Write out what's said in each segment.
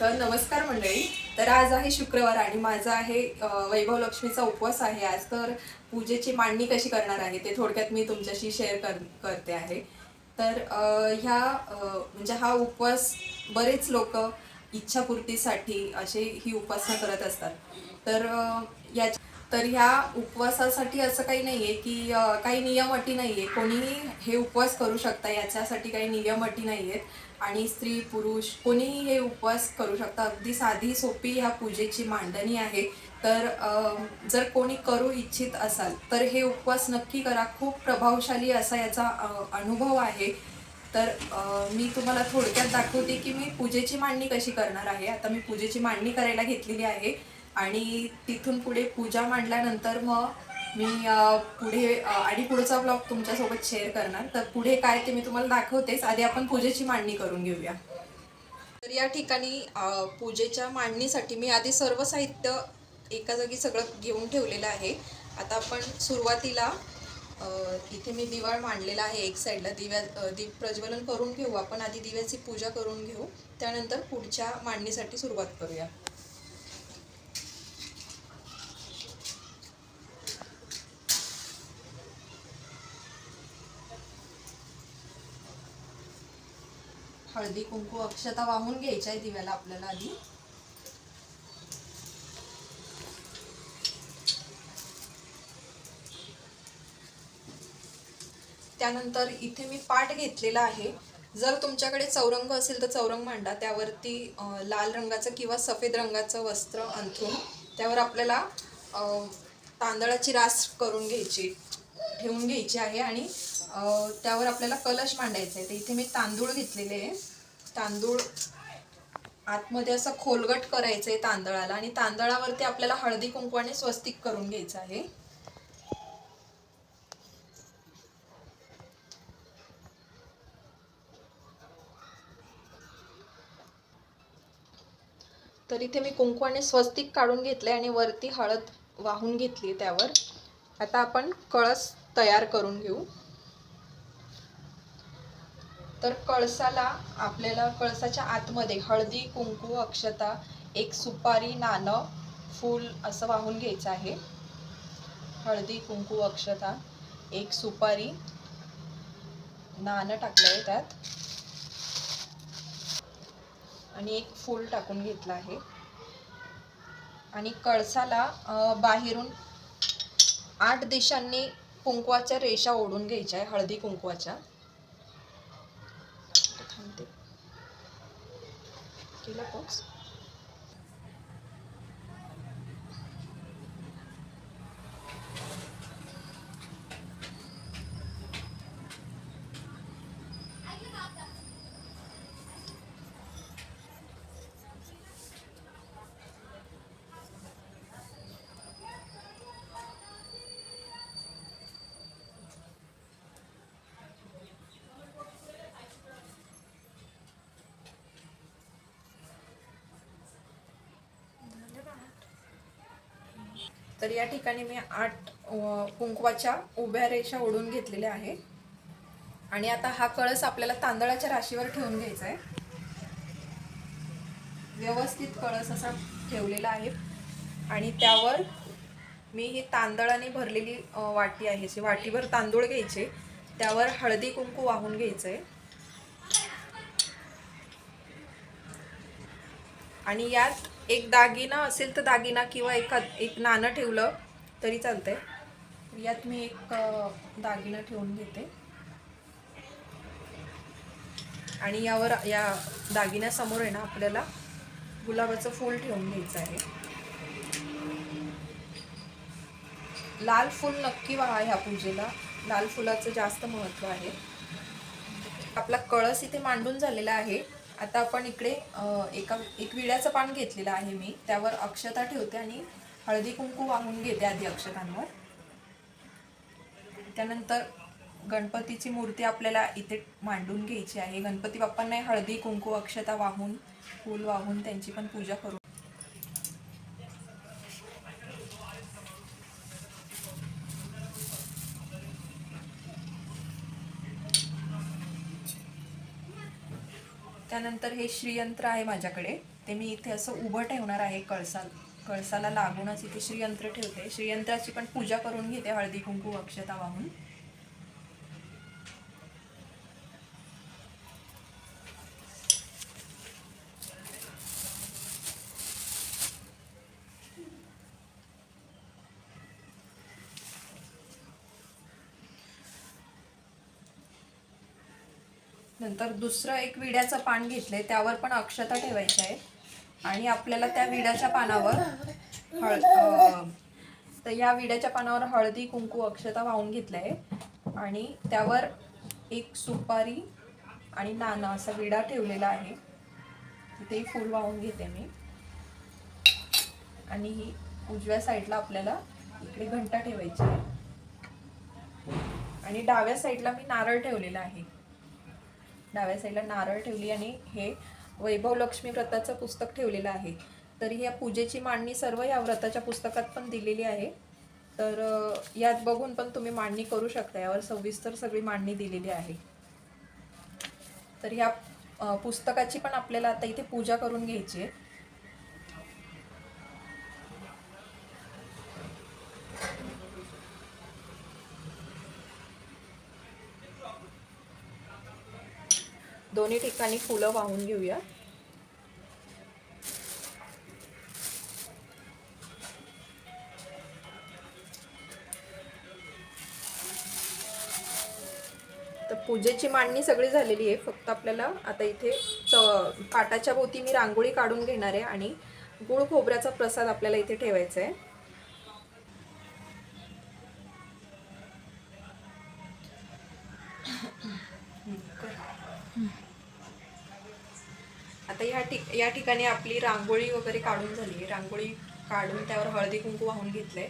तर नमस्कार मंडळी. तर आज आहे शुक्रवार आणि माझा आहे वैभव लक्ष्मीचा उपवास आहे आज. तर पूजेची मांडणी कशी करणार आहे ते थोडक्यात मी तुमच्याशी शेअर कर करते आहे. तर ह्या म्हणजे हा उपवास बरेच लोक इच्छापूर्तीसाठी असे ही उपासना करत असतात. तर तर ह्या उपवासासाठी असं काही नाही आहे की काही नियम अटी नाही आहे कोणीही हे उपवास करू शकता याच्यासाठी काही नियम अटी नाही आहेत आणि स्त्री पुरुष कोणीही हे उपवास करू शकता. अगदी साधी सोपी ह्या पूजेची मांडणी आहे. तर जर कोणी करू इच्छित असाल तर हे उपवास नक्की करा. खूप प्रभावशाली असा याचा अनुभव आहे. तर मी तुम्हाला थोडक्यात दाखवते की मी पूजेची मांडणी कशी करणार आहे. आता मी पूजेची मांडणी करायला घेतलेली आहे. आणि तिथून पुढे पूजा मांडल्यानंतर मग मी पुढे आणि पुढचा ब्लॉग तुमच्यासोबत शेअर करणार. तर पुढे काय ते मी तुम्हाला दाखवतेच. आधी आपण पूजेची मांडणी करून घेऊया. तर या ठिकाणी पूजेच्या मांडणीसाठी मी आधी सर्व साहित्य एका जागी सगळं घेऊन ठेवलेलं आहे. आता आपण सुरुवातीला इथे मी दिवाळ मांडलेला आहे एक साईडला. दिव्या दीप प्रज्वलन करून घेऊ. आपण आधी दिव्याची पूजा करून घेऊ. त्यानंतर पुढच्या मांडणीसाठी सुरुवात करूया. हळदी कुंकू अक्षता वाहून घ्यायच्या आहे दिव्याला आपल्याला आधी. त्यानंतर इथे मी पाट घेतलेला आहे. जर तुमच्याकडे चौरंग असेल तर चौरंग मांडा. त्यावरती लाल रंगाचं किंवा सफेद रंगाचं वस्त्र अंथरून त्यावर आपल्याला तांदळाची रास करून घ्यायची ठेवून घ्यायची आहे आणि त्यावर आपल्याला कलश मांडायचा आहे. तर इथे मी तांदूळ घेतलेले आहे. तांदूळ आतमध्ये असं खोलगट करायचं आहे तांदळाला आणि तांदळावरती आपल्याला हळदी कुंकवाने स्वस्तिक करून घ्यायचं आहे. तर इथे मी कुंकवाने स्वस्तिक काढून घेतले आणि वरती हळद वाहून घेतली त्यावर. आता आपण कळस तयार करून घेऊ. तर कळसाला आपल्याला कळसाच्या आतमध्ये हळदी कुंकू अक्षता एक सुपारी नाणं फूल असं वाहून घ्यायचं आहे. हळदी कुंकू अक्षता एक सुपारी नाणं टाकलं आहे त्यात. आणि एक फूल टाकून घेतलं आहे. आणि कळसाला बाहेरून आठ दिशांनी कुंकवाच्या रेषा ओढून घ्यायच्या आहे हळदी कुंकवाच्या. थांबते केलं बॉक्स तर या ठिकाणी मी आठ कुंकवाच्या उभ्या रेषा ओढून घेतलेल्या आहे आणि आता हा कळस आपल्याला तांदळाच्या राशीवर ठेवून घ्यायचा आहे व्यवस्थित कळस असा ठेवलेला आहे. आणि त्यावर मी ही तांदळाने भरलेली वाटी आहे. जी वाटीवर तांदूळ घ्यायचे. त्यावर हळदी कुंकू वाहून घ्यायचं आहे आणि यात एक दागिना असेल तर दागिना किंवा एखाद एक नाणं ठेवलं तरी चालतंय. यात मी एक दागिना ठेवून घेते. आणि यावर या दागिन्यासमोर आहे ना आपल्याला गुलाबाचं फूल ठेवून घ्यायचं आहे. लाल फूल नक्की व्हा ह्या पूजेला. लाल फुलाचं जास्त महत्त्व आहे. आपला कळस इथे मांडून झालेला आहे. आता आपण इकडे एका एक विड्याचं पान घेतलेलं आहे मी. त्यावर अक्षता ठेवते आणि हळदी कुंकू वाहून घेते आधी अक्षतांवर. त्यानंतर गणपतीची मूर्ती आपल्याला इथे मांडून घ्यायची आहे. गणपती बाप्पांना हळदी कुंकू अक्षता वाहून फूल वाहून त्यांची पण पूजा करू त्यानंतर हे श्रीयंत्र आहे माझ्याकडे. ते मी इथे असं उभं ठेवणार आहे कळसा कळसाला लागूनच इथे श्रीयंत्र ठेवते. श्रीयंत्राची पण पूजा करून घेते हळदी कुंकू अक्षता वाहून. नंतर दुसरं एक विड्याचं पान घेतलंय त्यावर पण अक्षता ठेवायची आहे. आणि आपल्याला त्या विड्याच्या पानावर हळ तर या विड्याच्या पानावर हळदी कुंकू अक्षता वाहून घेतलंय. आणि त्यावर एक सुपारी आणि नाना असा विडा ठेवलेला आहे. तिथेही फूल वाहून घेते मी. आणि ही उजव्या साईडला आपल्याला इकडे घंटा ठेवायची आहे. आणि डाव्या साईडला मी नारळ ठेवलेला आहे. डाव्या साईडला नारळ ठेवली आणि हे वैभव लक्ष्मी व्रताचं पुस्तक ठेवलेलं आहे. तर या पूजेची मांडणी सर्व या व्रताच्या पुस्तकात पण दिलेली आहे. तर यात बघून पण तुम्ही मांडणी करू शकता. यावर सविस्तर सगळी मांडणी दिलेली आहे. तर ह्या पुस्तकाची पण आपल्याला आता इथे पूजा करून घ्यायची आहे. दोन्ही ठिकाणी फुलं वाहून घेऊया. तर पूजेची मांडणी सगळी झालेली आहे. फक्त आपल्याला आता इथे च पाटाच्या भोवती मी रांगोळी काढून घेणार आहे आणि गुळ खोबऱ्याचा प्रसाद आपल्याला इथे ठेवायचा आहे. या ठिकाणी आपली रांगोळी वगैरे काढून झाली आहे. रांगोळी काढून त्यावर हळदी कुंकू वाहून घेतले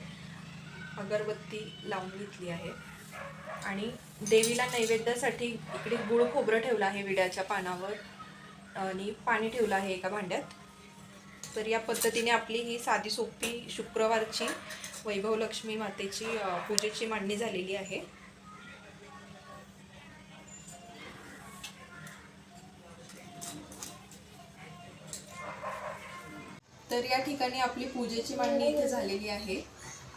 अगरबत्ती लावून घेतली आहे. आणि देवीला नैवेद्यासाठी इकडे गुळ खोबरं ठेवलं आहे विड्याच्या पानावर. आणि पाणी ठेवलं आहे एका भांड्यात. तर या पद्धतीने आपली ही साधी सोपी शुक्रवारची वैभव लक्ष्मी मातेची पूजेची मांडणी झालेली आहे. तर या ठिकाणी आपली पूजेची मांडणी इथे झालेली आहे.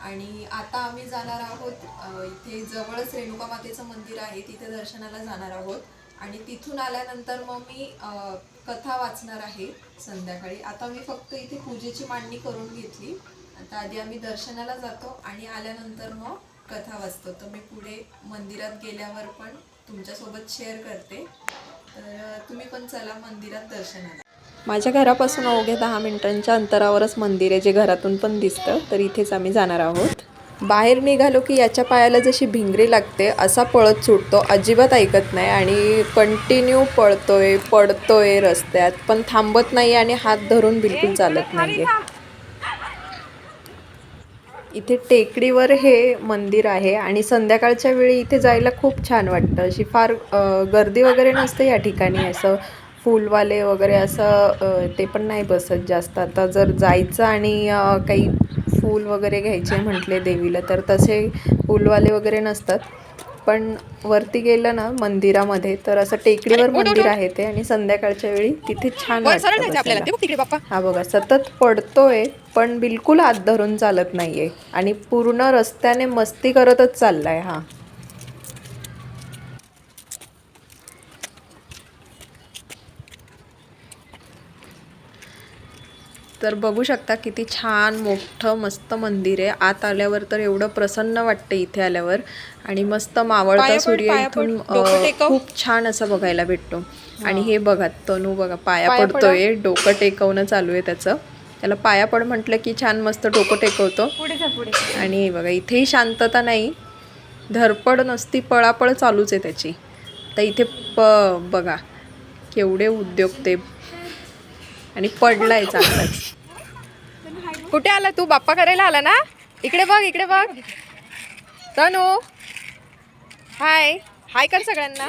आणि आता आम्ही जाणार आहोत इथे जवळच रेणुका मातेचं मंदिर आहे तिथे दर्शनाला जाणार आहोत. आणि तिथून आल्यानंतर मग मी कथा वाचणार आहे संध्याकाळी. आता मी फक्त इथे पूजेची मांडणी करून घेतली. आता आधी आम्ही दर्शनाला जातो आणि आल्यानंतर मग कथा वाचतो. तर मी पुढे मंदिरात गेल्यावर पण तुमच्यासोबत शेअर करते. तर तुम्ही पण चला मंदिरात दर्शनाला. माझ्या घरापासून अवघ्या दहा मिनिटांच्या अंतरावरच मंदिर आहे जे घरातून पण दिसतं. तर इथेच आम्ही जाणार आहोत. बाहेर निघालो की याच्या पायाला जशी भिंगरी लागते असा पळत सुटतो. अजिबात ऐकत नाही आणि कंटिन्यू पळतोय पडतोय रस्त्यात. पण थांबत नाही आणि हात धरून बिलकुल चालत नाहीये. इथे टेकडीवर हे मंदिर आहे आणि संध्याकाळच्या वेळी इथे जायला खूप छान वाटतं. अशी फार गर्दी वगैरे नसते या ठिकाणी असं. फुलवाले वगैरे असं ते पण नाही बसत जास्त. आता जर जायचं आणि काही फूल वगैरे घ्यायचे म्हटले देवीला तर तसे फुलवाले वगैरे नसतात. पण वरती गेलं ना मंदिरामध्ये तर असं टेकडीवर मंदिर आहे ते आणि संध्याकाळच्या वेळी तिथे छान. हा बघा सतत पडतोय पण बिलकुल हात धरून चालत नाहीये. आणि पूर्ण रस्त्याने मस्ती करतच चाललाय हा. तर बघू शकता किती छान मोठं मस्त मंदिर आहे. आत आल्यावर तर एवढं प्रसन्न वाटतं इथे आल्यावर. आणि मस्त मावळता सूर्य इथून खूप छान असं बघायला भेटतो. आणि हे. बघा तनू बघा पाया पडतोय डोकं टेकवणं चालू आहे त्याचं. त्याला पाया पड म्हटलं की छान मस्त डोकं टेकवतो. आणि हे बघा इथेही शांतता नाही. धरपड नसती पळापळ चालूच आहे त्याची. तर इथे प बघा केवढे उद्योग ते आणि पडलाय चांगलाच कुठे आला तू? बाप्पा करायला आला ना? इकडे बघ इकडे बघ. तनू. हाय. हाय कर सगळ्यांना.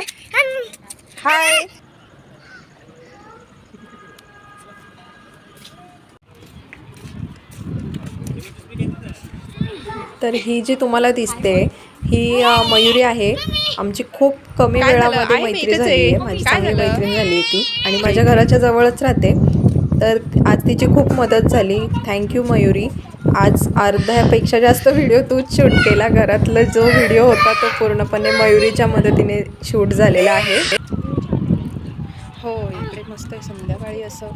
हाय. तर ही जी तुम्हाला दिसते ही मयुरी आहे. आमची खूप कमी? वेळामध्ये मैत्री झाली आहे. माझी चांगली झालं? मैत्रीण झाली आहे ती आणि माझ्या घराच्या जवळच राहते. तर आज तिची खूप मदत झाली. Thank you Mayuri. आज अर्ध्यापेक्षा जास्त व्हिडिओ तूच शूट केला घरातला जो व्हिडिओ होता तो पूर्णपणे मयुरीच्या मदतीने शूट झालेला आहे. हो इकडे मस्त आहे. संध्याकाळी असं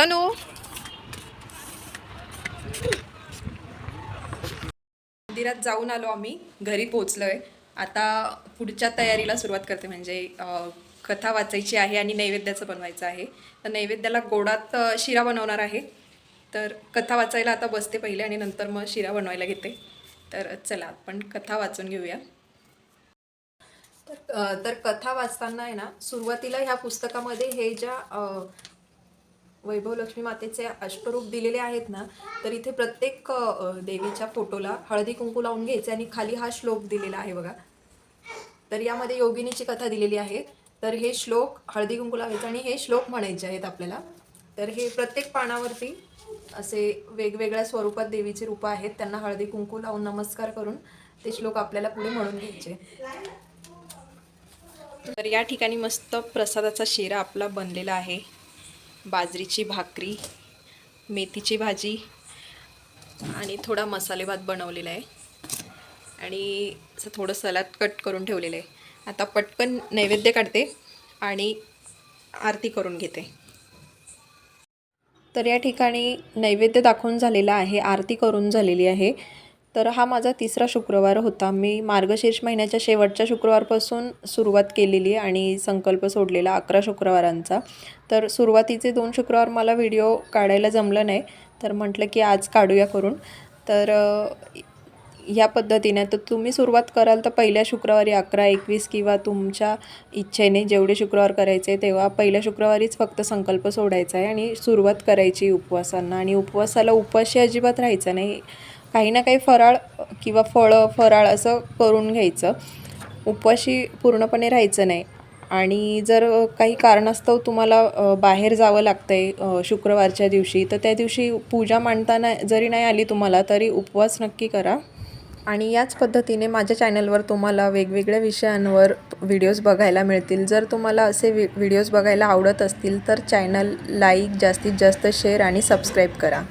तनू मंदिरात जाऊन आलो आम्ही. घरी पोचलोय आता पुढच्या तयारीला सुरुवात करते. म्हणजे कथा वाचायची आहे आणि नैवेद्याचं बनवायचं आहे. तर नैवेद्याला गोडात शिरा बनवणार आहे. तर कथा वाचायला आता बसते पहिले आणि नंतर मग शिरा बनवायला घेते. तर चला आपण कथा वाचून घेऊया. तर तर कथा वाचताना आहे ना सुरुवातीला ह्या पुस्तकामध्ये हे ज्या वैभव लक्ष्मी मातेचे अष्टरूप दिलेले आहेत ना तर इथे प्रत्येक देवीच्या फोटोला हळदी कुंकू लावून घ्यायचे आणि खाली हा श्लोक दिलेला आहे बघा. तर यामध्ये योगिनीची कथा दिलेली आहे. तर हे श्लोक हळदी कुंकू लावायचे आणि हे श्लोक म्हणायचे आहेत आपल्याला. तर हे प्रत्येक पानावरती असे वेगवेगळ्या स्वरूपात देवीची रूपं आहेत. त्यांना हळदी कुंकू लावून नमस्कार करून ते श्लोक आपल्याला पुढे म्हणून घ्यायचे. तर या ठिकाणी मस्त प्रसादाचा शिरा आपला बनलेला आहे. बाजरीची भाकरी मेथीची भाजी आणि थोडा मसाले भात बनवलेला आहे. आणि असं थोडं सलाद कट करून ठेवलेलं आहे. आता पटकन नैवेद्य काढते आणि आरती करून घेते. तर या ठिकाणी नैवेद्य दाखवून झालेला आहे आरती करून झालेली आहे. तर हा माझा तिसरा शुक्रवार होता. मी मार्गशीर्ष महिन्याच्या शेवटच्या शुक्रवारपासून सुरुवात केलेली आणि संकल्प सोडलेला अकरा शुक्रवारांचा. तर सुरुवातीचे दोन शुक्रवार मला व्हिडिओ काढायला जमलं नाही तर म्हटलं की आज काढूया करून. तर ह्या पद्धतीने तर तुम्ही सुरुवात कराल तर पहिल्या शुक्रवारी अकरा एकवीस किंवा तुमच्या इच्छेने जेवढे शुक्रवार करायचे तेव्हा पहिल्या शुक्रवारीच फक्त संकल्प सोडायचा आहे आणि सुरुवात करायची उपवासांना. आणि उपवासाला उपाशी अजिबात राहायचं नाही. काही ना काही फराळ किंवा फळं फराळ असं करून घ्यायचं. उपवाशी पूर्णपणे राहायचं नाही. आणि जर काही कारणास्तव तुम्हाला बाहेर जावं लागतं आहे शुक्रवारच्या दिवशी तर त्या दिवशी पूजा मांडताना जरी नाही आली तुम्हाला तरी उपवास नक्की करा. आणि याच पद्धतीने माझ्या चॅनलवर तुम्हाला वेगवेगळ्या विषयांवर व्हिडिओज बघायला मिळतील. जर तुम्हाला असे वि व्हिडिओज बघायला आवडत असतील तर चॅनल लाईक जास्तीत जास्त शेअर आणि सबस्क्राईब करा.